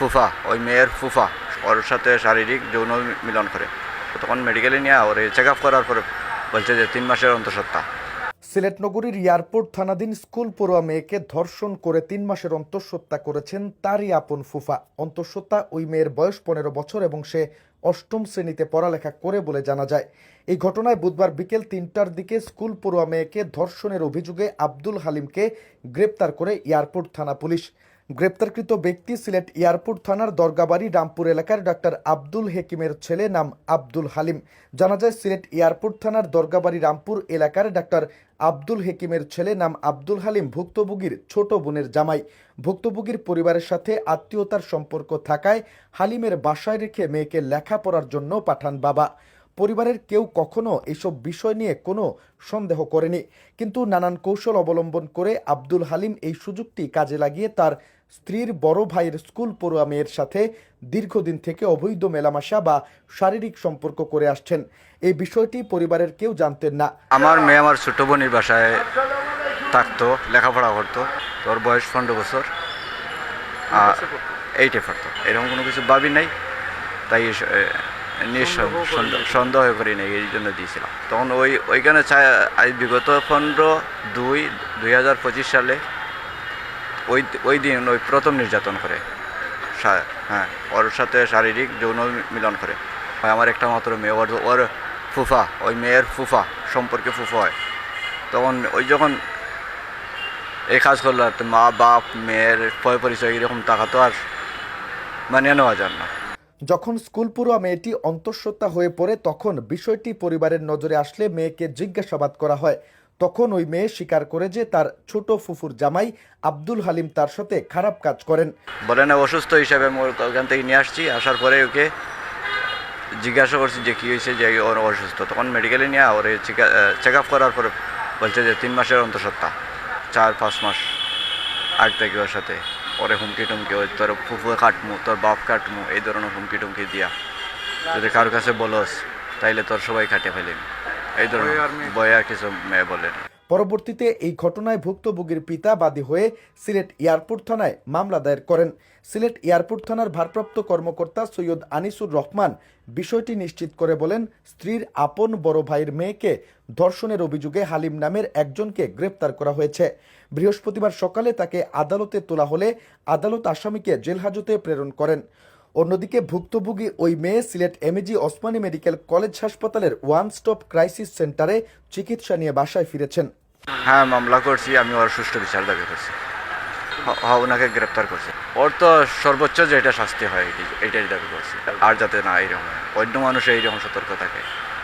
ফুফা, ওই মেয়ের ফুফা, ওর সাথে শারীরিক যৌন মিলন করে। তখন মেডিকেলে নিয়ে ওর চেক আপ করার পরে বলছে যে তিন মাসের অন্তঃসত্ত্বা। সিলেট নগরীর এয়ারপোর্ট থানাধীন স্কুল পড়ুয়া মেয়েকে ধর্ষণ করে তিন মাসের অন্তঃসত্ত্বা করেছেন তারই আপন ফুফা। অন্তঃসত্ত্বা ওই মেয়ের বয়স পনেরো বছর এবং সে অষ্টম শ্রেণীতে পড়ালেখা করে বলে জানা যায়। এই ঘটনায় বুধবার বিকেল তিনটার দিকে স্কুল পড়ুয়া মেয়েকে ধর্ষণের অভিযোগে আব্দুল হালিমকে গ্রেপ্তার করে এয়ারপোর্ট থানা পুলিশ। গ্রেপ্তারকৃত ব্যক্তি সিলেট এয়ারপোর্ট থানার দরগাবাড়ি, রামপুর এলাকার ডাক্তার আব্দুল হেকিমের ছেলে নাম আব্দুল হালিম। জানা যায়, সিলেট এয়ারপোর্ট থানার দরগাবাড়ি, রামপুর এলাকার ডাক্তার আব্দুল হেকিমের ছেলে নাম আব্দুল হালিম ভুক্তভোগীর ছোট বোনের জামাই। ভুক্তভোগীর পরিবারের সাথে আত্মীয়তার সম্পর্ক থাকায় হালিমের বাসায় রেখে মেয়েকে লেখাপড়ার জন্য পাঠান বাবা। পরিবারের কেউ কখনো এসব বিষয় নিয়ে কোনো সন্দেহ করেনি। কিন্তু নানান কৌশল অবলম্বন করে আব্দুল হালিম এই সুযোগটি কাজে লাগিয়ে তার স্ত্রীর বড় ভাইয়ের স্কুল পড়ুয়া মেয়ের সাথে দীর্ঘদিন থেকে অবৈধ মেলামেশা বা শারীরিক সম্পর্ক করে আসছেন। এই বিষয়টি পরিবারের কেউ জানতেন না। আমার মেয়ে আমার ছোট বোনের বাসায় থাকতো, লেখাপড়া করতো। তোর বয়স পনেরো বছর। এইটে পড়তো। এরকম কোনো কিছু ভাবি নাই। তাই সন্দেহ- করি নাই এই জন্য দিয়েছিলাম। তখন ওই ওইখানে বিগত পনেরো দুই দুই হাজার পঁচিশ সালে ওই ওই দিন ওই প্রথম নির্যাতন করে। হ্যাঁ ওর সাথে শারীরিক যৌন মিলন করে। হয় আমার একটা মাত্র মেয়ে, ওর ওর ফুফা, ওই মেয়ের ফুফা, সম্পর্কে ফুফা হয়। তখন ওই যখন এই কাজ করল, মা, বাপ, মেয়ের পয় পরিচয় এরকম টাকা তো আর মানিয়ে নেওয়া যায় না। যখন স্কুল পড়ুয়া মেয়েটি অন্তঃসত্ত্বা হয়ে পড়ে, তখন বিষয়টি পরিবারের নজরে আসলে মেয়েকে জিজ্ঞাসাবাদ করা হয়। তখন ওই মেয়ে স্বীকার করে যে তার ছোট ফুফুর জামাই আব্দুল হালিম তার সাথে খারাপ কাজ করেন। বলে, না, অসুস্থ হিসাবে ওখান থেকে নিয়ে আসছি। আসার পরে ওকে জিজ্ঞাসা করছি যে, কী হয়েছে? যে, ওর অসুস্থ। তখন মেডিকেলে নিয়ে ওর চেক আপ করার পরে বলছে যে, তিন মাসের অন্তঃসত্ত্বা। চার, পাঁচ মাস আট থেকে ওর সাথে। ওরে হুমকি টুমকি ওই তোর ফুফু কাটমু তোর বাপ কাটমু এই ধরনের হুমকি টুমকি দিয়া। যদি কারোর কাছে বলস তাইলে তোর সবাই খাটে ফেলেন এই ধরনের বয়ে আর কিছু মেয়ে বলেন। পরবর্তীতে এই ঘটনায় ভুক্তভোগীর পিতা বাদী হয়ে সিলেট এয়ারপোর্ট থানায় মামলা দায়ের করেন। সিলেট এয়ারপোর্ট থানার ভারপ্রাপ্ত কর্মকর্তা সৈয়দ আনিসুর রহমান বিষয়টি নিশ্চিত করে বলেন, স্ত্রীর আপন বড় ভাইয়ের মেয়েকে ধর্ষণের অভিযোগে হালিম নামের একজনকে গ্রেপ্তার করা হয়েছে। বৃহস্পতিবার সকালে তাকে আদালতে তোলা হলে আদালত আসামিকে জেলহাজতে প্রেরণ করেন। অন্যদিকে ভুক্তভোগী ওই মেয়ে Sylhet MAG Osmani medical college হাসপাতালের ওয়ান স্টপ ক্রাইসিস সেন্টারে চিকিৎসা নিয়ে বাসায় ফিরেছেন। হ্যাঁ মামলা করছি, আমি ওর সুষ্ঠু বিচার দাবি করছি। ওনাকে গ্রেপ্তার করছি। ওর তো সর্বোচ্চ যেটা শাস্তি হয় এটি- এটাই দাবি করছি। আর যাতে না এইরকম। অন্য মানুষ এইরকম সতর্ক থাকে।